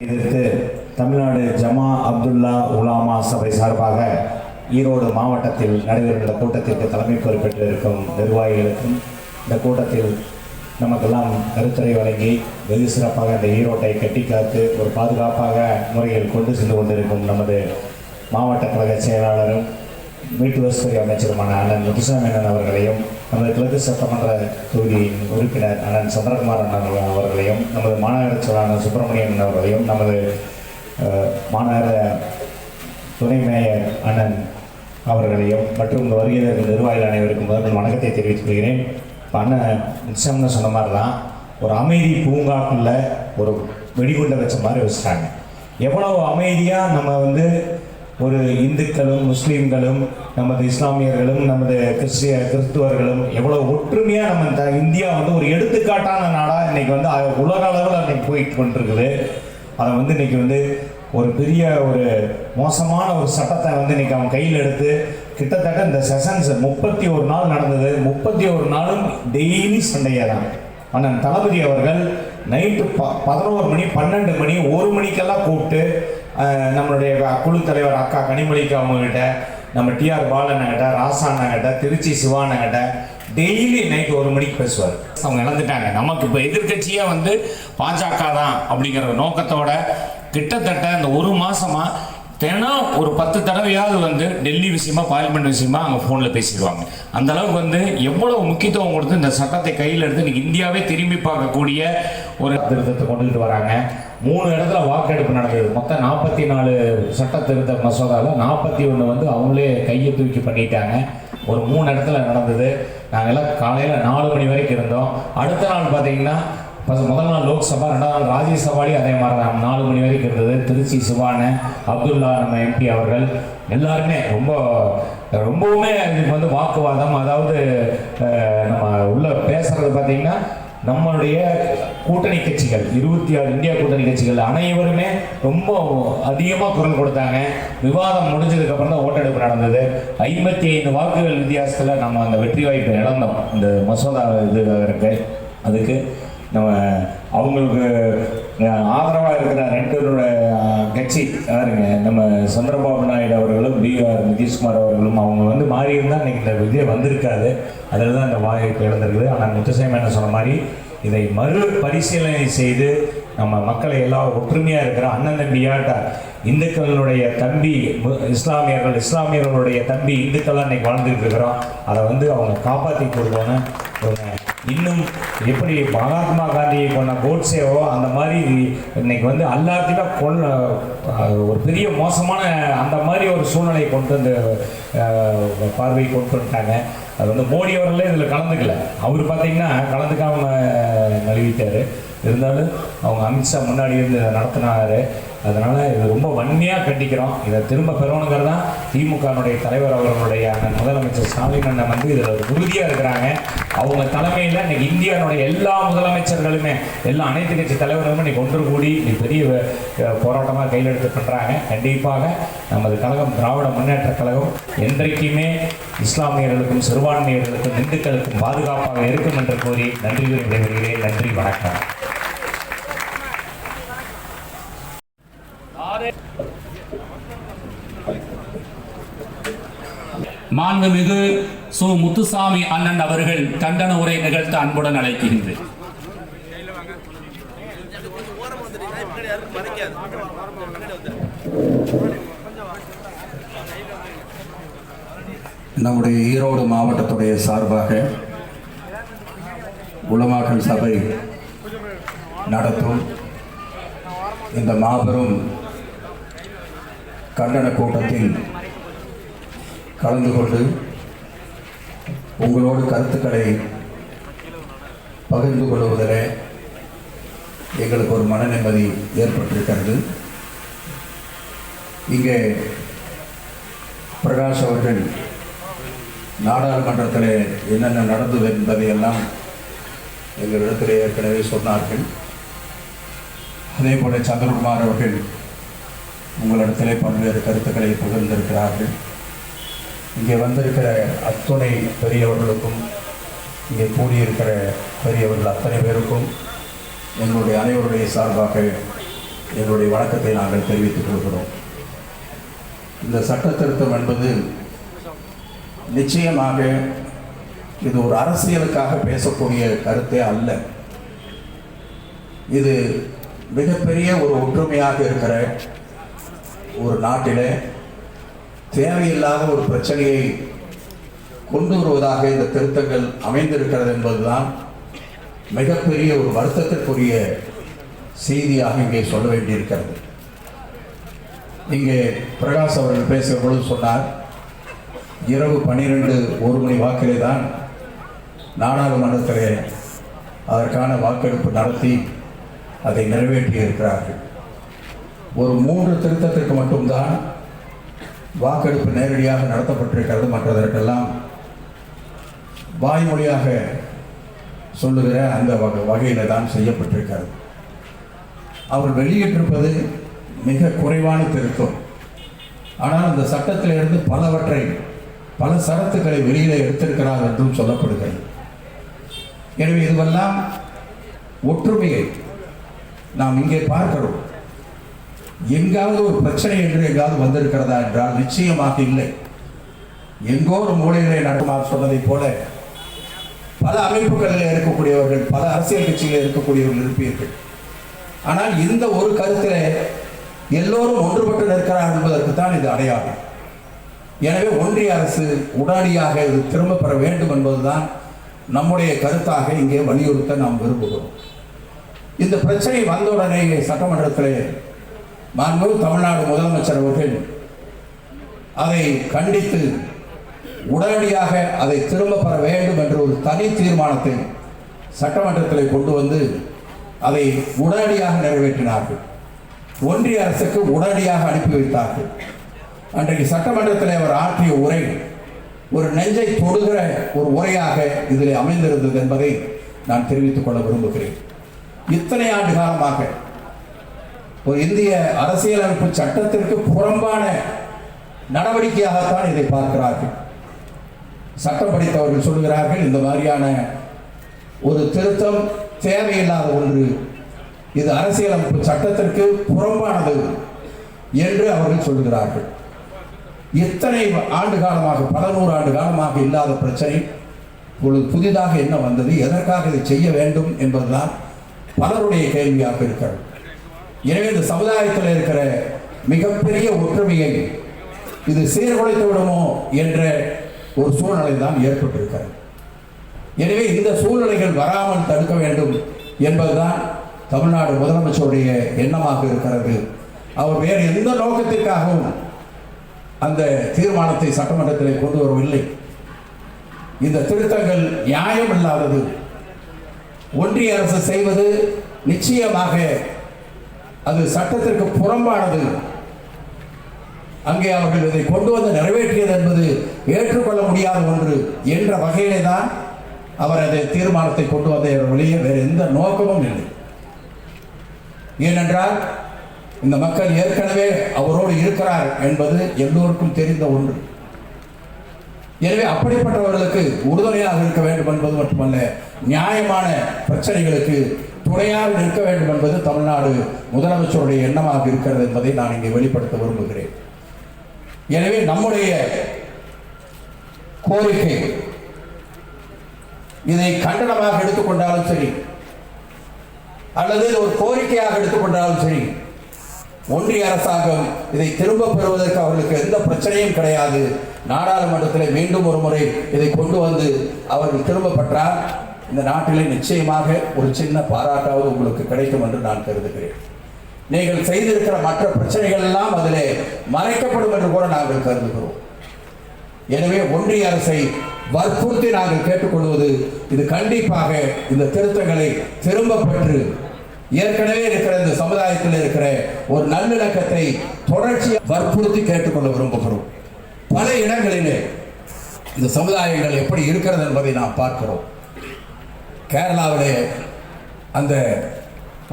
எதிர்த்து தமிழ்நாடு ஜமா அப்துல்லா உலாமா சபை சார்பாக ஈரோடு மாவட்டத்தில் நடைபெறுகின்ற கூட்டத்திற்கு தலைமை பொறுப்பேற்றிருக்கும் நிர்வாகிகளுக்கும் இந்த கூட்டத்தில் நமக்கெல்லாம் கருத்துரை வழங்கி வெகு சிறப்பாக இந்த ஈரோட்டை கட்டி காத்து ஒரு பாதுகாப்பாக முறையில் கொண்டு சென்று கொண்டிருக்கும் நமது மாவட்ட கழக செயலாளரும் வீட்டு வசதி அமைச்சருமான அண்ணன் முத்துசாமி அண்ணன் அவர்களையும் நமது கிழக்கு சட்டமன்ற தொகுதியின் உறுப்பினர் அண்ணன் சந்திரகுமார் அண்ணன் அவர்களையும் நமது மாநகர செயலாளர் சுப்பிரமணியன் அவர்களையும் நமது மாநகர துணை மேயர் அண்ணன் அவர்களையும் மற்றும் வருகிற வருகை தரும் நிர்வாகிகள் அனைவருக்கும் முதல் வணக்கத்தை தெரிவித்துக் கொள்கிறேன். இப்போ அண்ணன் நிச்சயம்னு சொன்ன மாதிரி தான் ஒரு அமைதி பூங்காக்குள்ள ஒரு வெடிகுண்டை வச்ச மாதிரி வச்சுட்டாங்க. எவ்வளவு அமைதியாக நம்ம வந்து ஒரு இந்துக்களும் முஸ்லீம்களும் நமது இஸ்லாமியர்களும் நமது கிறிஸ்டிய கிறிஸ்துவர்களும் எவ்வளோ ஒற்றுமையாக நம்ம இந்த இந்தியா வந்து ஒரு எடுத்துக்காட்டான நாடாக இன்னைக்கு வந்து உலக அளவில் அன்றைக்கி போயிட்டு கொண்டிருக்குது. அதை வந்து இன்னைக்கு வந்து ஒரு பெரிய ஒரு மோசமான ஒரு சட்டத்தை வந்து இன்னைக்கு அவன் கையில் எடுத்து கிட்டத்தட்ட இந்த செஷன்ஸ் முப்பத்தி ஒரு நாள் நடந்தது. முப்பத்தி ஒரு நாளும் டெய்லி சண்டையாக தான். அண்ணன் தளபதி அவர்கள் நைட்டு ப பதினோரு மணி பன்னெண்டு மணி ஒரு மணிக்கெல்லாம் கூப்பிட்டு நம்மளுடைய குழு தலைவர் அக்கா கனிமொழிக்கு அவங்ககிட்ட நம்ம டிஆர் பாலண்ணங்கிட்ட ராசாண்ணங்கிட்ட திருச்சி சிவானங்கிட்ட டெய்லி நைட் ஒரு மணிக்கு பேசுவார். அவங்க இழந்துட்டாங்க. நமக்கு இப்போ எதிர்க்கட்சியே வந்து பாஜக தான் அப்படிங்கிற நோக்கத்தோட கிட்டத்தட்ட இந்த ஒரு மாசமா தினம் ஒரு பத்து தடவையாவது வந்து டெல்லி விஷயமா பார்லிமெண்ட் விஷயமா அவங்க ஃபோனில் பேசிடுவாங்க. அந்த அளவுக்கு வந்து எவ்வளவு முக்கியத்துவம் கொடுத்து இந்த சட்டத்தை கையில் எடுத்து இன்னைக்கு இந்தியாவே திரும்பி பார்க்கக்கூடிய ஒரு திருத்தத்தை கொண்டுகிட்டு வராங்க. மூணு இடத்துல வாக்கெடுப்பு நடந்தது. மொத்தம் நாற்பத்தி நாலு சட்ட திருத்த மசோதாவில் நாற்பத்தி ஒன்று வந்து அவங்களே கையை தூக்கி பண்ணிட்டாங்க. ஒரு மூணு இடத்துல நடந்தது. நாங்கள் எல்லாம் காலையில் நாலு மணி வரைக்கும் இருந்தோம். அடுத்த நாள் பார்த்தீங்கன்னா முதல் நாள் லோக்சபா ரெண்டாவது நாள் ராஜ்யசபாலையும் அதே மாதிரி தான் நாலு மணி வரைக்கும் இருந்தது. திருச்சி சிவான அப்துல்லா நம்ம எம்பி அவர்கள் எல்லாருமே ரொம்ப ரொம்பவுமே இதுக்கு வந்து வாக்குவாதம். அதாவது நம்ம உள்ள பேசுறது பார்த்தீங்கன்னா நம்மளுடைய கூட்டணி கட்சிகள் இருபத்தி ஆறு இந்தியா கூட்டணி கட்சிகள் அனைவருமே ரொம்ப அதிகமாக குரல் கொடுத்தாங்க. விவாதம் முடிஞ்சதுக்கப்புறம் தான் ஓட்டெடுப்பு நடந்தது. ஐம்பத்தி ஐந்து வாக்குகள் வித்தியாசத்தில் நம்ம அந்த வெற்றி வாய்ப்பை இழந்தோம். இந்த மசோதா இது இருக்கு. அதுக்கு நம்ம அவங்களுக்கு ஆதரவாக இருக்கிற ரெண்டு கட்சி யாருங்க? நம்ம சந்திரபாபு நாயுடு அவர்களும் பிஆர் நிதிஷ்குமார் அவர்களும் அவங்க வந்து மாறி இருந்தால் இன்னைக்கு இந்த விஜய் வந்திருக்காது. அதில் தான் இந்த வாய்ப்பு இழந்திருக்குது ஆனால் முத்துசாமி என்ன சொன்ன மாதிரி இதை மறு பரிசீலனை செய்து நம்ம மக்களை எல்லாம் ஒற்றுமையாக இருக்கிற அண்ணன் தம்பியாட்ட இந்துக்களுடைய தம்பி இஸ்லாமியர்கள் இஸ்லாமியர்களுடைய தம்பி இந்துக்கள்லாம் இன்னைக்கு வாழ்ந்துட்டு இருக்கிறோம். அதை வந்து அவங்க காப்பாற்றி கொடுக்கணும். இன்னும் எப்படி மகாத்மா காந்தியை கொண்ட கோட்ஸேவோ அந்த மாதிரி இன்னைக்கு வந்து எல்லாத்தையுமே கொள்ள ஒரு பெரிய மோசமான அந்த மாதிரி ஒரு சூழ்நிலையை கொண்டு வந்து பார்வையை பார்வை கொண்டு வந்துட்டாங்க. அது வந்து மோடி அவர்களே இதில் கலந்துக்கல. அவர் பார்த்தீங்கன்னா கலந்துக்காம நழுவிட்டார். இருந்தாலும் அவங்க அமித்ஷா முன்னாடி இருந்து இதை நடத்தினாரு. அதனால் இது ரொம்ப வன்மையாக கண்டிக்கிறோம். இதை திரும்ப பெறணுங்கிறது தான் திமுகனுடைய தலைவர் அவர்களுடைய அந்த முதலமைச்சர் ஸ்டாலின் அண்ணன் வந்து இதில் உறுதியாக இருக்கிறாங்க. அவங்க தலைமையில் இன்னைக்கு இந்தியாவுடைய எல்லா முதலமைச்சர்களுமே எல்லா அனைத்து கட்சி தலைவர்களுமே இன்னைக்கு ஒன்று கூடி இன்னைக்கு பெரிய போராட்டமாக கையில் எடுத்து பண்ணுறாங்க கண்டிப்பாக நமது கழகம் திராவிட முன்னேற்ற கழகம் என்றைக்குமே இஸ்லாமியர்களுக்கும் சிறுபான்மையர்களுக்கும் இந்துக்களுக்கும் பாதுகாப்பாக இருக்கும் என்று கூறி நன்றி கூறி நன்றி வணக்கம். மாண்புமிகு சு. முத்துசாமி அண்ணன் அவர்கள் கண்டன உரை நிகழ்த்த அன்புடன் அழைக்கின்றேன். நம்முடைய ஈரோடு மாவட்டத்துடைய சார்பாக உலமாக்கல் சபை நடத்தும் இந்த மாபெரும் கண்டன கூட்டத்தின் கலந்து கொண்டு உங்களோடு கருத்துக்களை பகிர்ந்து கொள்வதில் எங்களுக்கு ஒரு மன நிம்மதி ஏற்பட்டிருக்கிறது. இங்கே பிரகாஷ் அவர்கள் நாடாளுமன்றத்தில் என்னென்ன நடந்தது என்பதையெல்லாம் எங்களிடத்தில் ஏற்கனவே சொன்னார்கள். அதே போல சந்திரகுமார் அவர்கள் உங்களிடத்திலே பல்வேறு கருத்துக்களை பகிர்ந்திருக்கிறார்கள். இங்கே வந்திருக்கிற அத்துணை பெரியவர்களுக்கும் இங்கே கூடியிருக்கிற பெரியவர்கள் அத்தனை பேருக்கும் எங்களுடைய அனைவருடைய சார்பாக என்னுடைய வணக்கத்தை நாங்கள் தெரிவித்துக் கொள்கிறோம். இந்த சட்ட திருத்தம் என்பது நிச்சயமாக இது ஒரு அரசியலுக்காக பேசக்கூடிய கருத்தே அல்ல. இது மிகப்பெரிய ஒரு ஒற்றுமையாக இருக்கிற ஒரு நாட்டிலே தேவையில்லாத ஒரு பிரச்சனையை கொண்டு வருவதாக இந்த திருத்தங்கள் அமைந்திருக்கிறது என்பதுதான் மிகப்பெரிய ஒரு வருத்தத்திற்குரிய செய்தியாக இங்கே சொல்ல வேண்டியிருக்கிறது. இங்கே பிரகாஷ் அவர்கள் பேசுகிற பொழுது சொன்னார் இரவு பன்னிரெண்டு ஒரு மணி வாக்கிலே தான் நாடாளுமன்றத்திலே அதற்கான வாக்கெடுப்பு நடத்தி அதை நிறைவேற்றி இருக்கிறார்கள் ஒரு மூன்று திருத்தத்திற்கு மட்டும்தான் வாக்கெடுப்பு நேரடியாக நடத்தப்பட்டிருக்கிறது. மற்றதற்கெல்லாம் வாய்மொழியாக சொல்லுகிற அந்த வகை வகையில் தான் செய்யப்பட்டிருக்கிறது. அவர் வெளியிட்டிருப்பது மிக குறைவான திருத்தம். ஆனால் அந்த சட்டத்திலிருந்து பலவற்றை பல சரத்துக்களை வெளியில் எடுத்திருக்கிறார் என்றும் சொல்லப்படுகிறது. எனவே இதுவெல்லாம் ஒற்றுமையை நாம் இங்கே பார்க்கிறோம். எங்காவது ஒரு பிரச்சனை என்று எங்காவது வந்திருக்கிறதா என்றால் நிச்சயமாக இல்லை. எங்கோ ஒரு மூலையிலே நடக்குமாறு சொன்னதைப் போல பல அமைப்புகளில் இருக்கக்கூடியவர்கள் பல அரசியல் கட்சிகளில் இருக்கக்கூடியவர்கள் இருப்பீர்கள். ஆனால் இந்த ஒரு கருத்தில் எல்லோரும் ஒன்றுபட்டு நிற்கிறார் என்பதற்கு தான் இது அடையாளம். எனவே ஒன்றிய அரசு உடனடியாக இது திரும்ப பெற வேண்டும் என்பதுதான் நம்முடைய கருத்தாக இங்கே வலியுறுத்த நாம் விரும்புகிறோம். இந்த பிரச்சனை வந்தவுடனே சட்டமன்றத்தில் மாண்பு தமிழ்நாடு முதலமைச்சர் அவர்கள் அதை கண்டித்து உடனடியாக அதை திரும்ப பெற வேண்டும் என்ற ஒரு தனி தீர்மானத்தை சட்டமன்றத்தில் கொண்டு வந்து அதை உடனடியாக நிறைவேற்றினார்கள். ஒன்றிய அரசுக்கு உடனடியாக அனுப்பி வைத்தார்கள். அன்றைக்கு சட்டமன்றத்தில் அவர் ஆற்றிய உரை ஒரு நெஞ்சை தொடுகிற ஒரு உரையாக இதில் அமைந்திருந்தது என்பதை நான் தெரிவித்துக் கொள்ள விரும்புகிறேன். இத்தனை ஆண்டு காலமாக ஒரு இந்திய அரசியலமைப்பு சட்டத்திற்கு புறம்பான நடவடிக்கையாகத்தான் இதை பார்க்கிறார்கள். சட்டம் படித்தவர்கள் சொல்கிறார்கள் இந்த மாதிரியான ஒரு திருத்தம் தேவையில்லாத ஒன்று. இது அரசியலமைப்பு சட்டத்திற்கு புறம்பானது என்று அவர்கள் சொல்கிறார்கள். இத்தனை ஆண்டு காலமாக பல நூறு ஆண்டு காலமாக இல்லாத பிரச்சனை இப்பொழுது புதிதாக என்ன வந்தது எதற்காக இதை செய்ய வேண்டும் என்பதுதான் பலருடைய கேள்வியாக இருக்கிறது. எனவே இந்த சமுதாயத்தில் இருக்கிற மிகப்பெரிய ஒற்றுமையை இது சீர்குலைத்து விடுமோ என்ற ஒரு சூழ்நிலை தான் ஏற்பட்டிருக்கிறது. எனவே இந்த சூழ்நிலைகள் வராமல் தடுக்க வேண்டும் என்பதுதான் தமிழ்நாடு முதலமைச்சருடைய எண்ணமாக இருக்கிறது. அவர் வேறு எந்த நோக்கத்திற்காகவும் அந்த தீர்மானத்தை சட்டமன்றத்திலே கொண்டு வரவில்லை. இந்த திருத்தங்கள் நியாயம் இல்லாதது ஒன்றிய அரசு செய்வது நிச்சயமாக அது சட்டத்திற்கு புறம்பானது. அங்கே அவர்கள் இதை கொண்டு வந்து நிறைவேற்றியது என்பது ஏற்றுக்கொள்ள முடியாத ஒன்று என்ற வகையிலே தான் அவர் அதை தீர்மானத்தை கொண்டு வந்த வழியே வேறு எந்த நோக்கமும் இல்லை. ஏனென்றால் இந்த மக்கள் ஏற்கனவே அவரோடு இருக்கிறார் என்பது எல்லோருக்கும் தெரிந்த ஒன்று. எனவே அப்படிப்பட்டவர்களுக்கு உறுதுணையாக இருக்க வேண்டும் என்பது மட்டுமல்ல நியாயமான பிரச்சனைகளுக்கு துணையாக நிற்க வேண்டும் என்பது தமிழ்நாடு முதலமைச்சருடைய எண்ணமாக இருக்கிறது என்பதை நான் இங்கே வெளிப்படுத்த விரும்புகிறேன். எனவே நம்முடைய கோரிக்கை இதை கண்டனமாக எடுத்துக்கொண்டாலும் சரி அல்லது ஒரு கோரிக்கையாக எடுத்துக்கொண்டாலும் சரி ஒன்றிய அரசாங்கம் இதை திரும்ப பெறுவதற்கு அவர்களுக்கு எந்த பிரச்சனையும் கிடையாது. நாடாளுமன்றத்தில் மீண்டும் ஒரு முறை இதை கொண்டு வந்து அவர்கள் திரும்ப பெற்றால் இந்த நாட்டிலே நிச்சயமாக ஒரு சின்ன பாராட்டாவது உங்களுக்கு கிடைக்கும் என்று நான் கருதுகிறேன். நீங்கள் செய்திருக்கிற மற்ற பிரச்சனைகள் எல்லாம் அதிலே மறைக்கப்படும் என்று கூட நாங்கள் கருதுகிறோம். எனவே ஒன்றிய அரசை வற்புறுத்தி நாங்கள் கேட்டுக்கொள்வது இது கண்டிப்பாக இந்த திருத்தங்களை திரும்ப பெற்று ஏற்கனவே இருக்கிற இந்த சமுதாயத்தில் இருக்கிற ஒரு நல்லிணக்கத்தை தொடர்ச்சி வற்புறுத்தி கேட்டுக்கொள்ள விரும்புகிறோம். பல இடங்களிலே இந்த சமுதாயங்கள் எப்படி இருக்கிறது என்பதை நாம் பார்க்கிறோம். கேரளாவிலே அந்த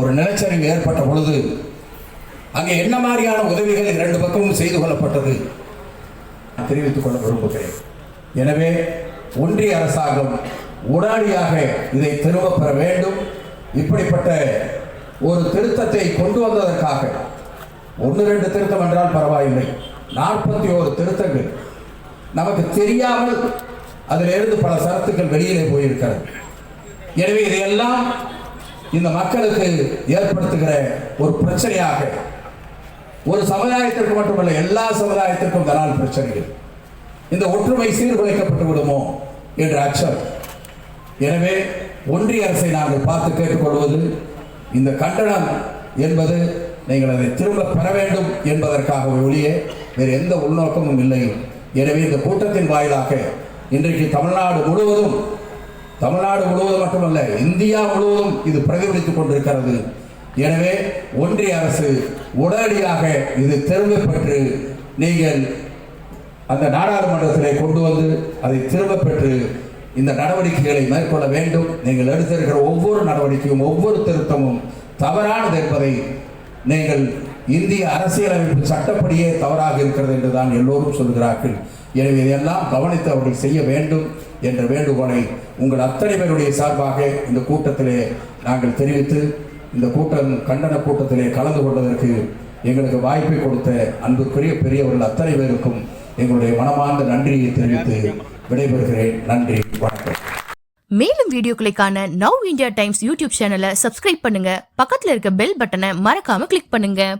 ஒரு நிலச்சரிவு ஏற்பட்ட பொழுது அங்கே என்ன மாதிரியான உதவிகள் இரண்டு பக்கமும் செய்து கொள்ளப்பட்டது தெரிவித்துக் கொள்ள விரும்புகிறேன். எனவே ஒன்றிய அரசாங்கம் உடனடியாக இதை திரும்ப பெற வேண்டும். இப்படிப்பட்ட ஒரு திருத்தத்தை கொண்டு வந்ததற்காக ஒன்று ரெண்டு திருத்தம் என்றால் பரவாயில்லை. நாற்பத்தி ஓரு திருத்தங்கள். நமக்கு தெரியாமல் அதிலிருந்து பல சரத்துக்கள் வெளியிலே போயிருக்கிறது. எனவே இதையெல்லாம் இந்த மக்களுக்கு ஏற்படுத்துகிற ஒரு பிரச்சனையாக ஒரு சமுதாயத்திற்கு மட்டுமல்ல எல்லா சமுதாயத்திற்கும் இதனால் பிரச்சனைகள். இந்த ஒற்றுமை சீர்குலைக்கப்பட்டு விடுமோ என்ற அச்சம். எனவே ஒன்றிய அரசை நாங்கள் பார்த்து கேட்டுக்கொள்வது இந்த கண்டனம் என்பது நீங்கள் அதை திரும்ப பெற வேண்டும் என்பதற்காக ஒழிய வேறு எந்த உள்நோக்கமும் இல்லை. எனவே இந்த கூட்டத்தின் வாயிலாக இன்றைக்கு தமிழ்நாடு முழுவதும் தமிழ்நாடு முழுவதும் மட்டுமல்ல இந்தியா முழுவதும் இது பிரதிபலித்துக் கொண்டிருக்கிறது. எனவே ஒன்றிய அரசு உடனடியாக இது திரும்ப பெற்று நீங்கள் அந்த நாடாளுமன்றத்திலே கொண்டு வந்து அதை திரும்ப பெற்று இந்த நடவடிக்கைகளை மேற்கொள்ள வேண்டும். நீங்கள் எடுத்திருக்கிற ஒவ்வொரு நடவடிக்கையும் ஒவ்வொரு திருத்தமும் தவறானது என்பதை நீங்கள் இந்திய அரசியலமைப்பு சட்டப்படியே தவறாக இருக்கிறது என்று தான் எல்லோரும் சொல்கிறார்கள். எனவே இதையெல்லாம் கவனித்து அவர்கள் செய்ய வேண்டும். என்ற வேண்டுகோளை உங்கள் அத்தனை பேருடைய சார்பாக இந்த கூட்டத்திலே நாங்கள் தெரிவித்து இந்த கூட்டம் கண்டன கூட்டத்திலே கலந்து கொள்வதற்கு எங்களுக்கு வாய்ப்பை கொடுத்த அன்புக்குரிய பெரியவர்கள் அத்தனை பேருக்கும் எங்களுடைய மனமார்ந்த நன்றியை தெரிவித்து விடைபெறுகிறேன். நன்றி வணக்கம். மேலும் வீடியோக்களை காண நவ் இந்தியா டைம்ஸ் யூடியூப் சேனலை சப்ஸ்கிரைப் பண்ணுங்க. பக்கத்தில் இருக்க பெல் பட்டனை மறக்காம கிளிக் பண்ணுங்க.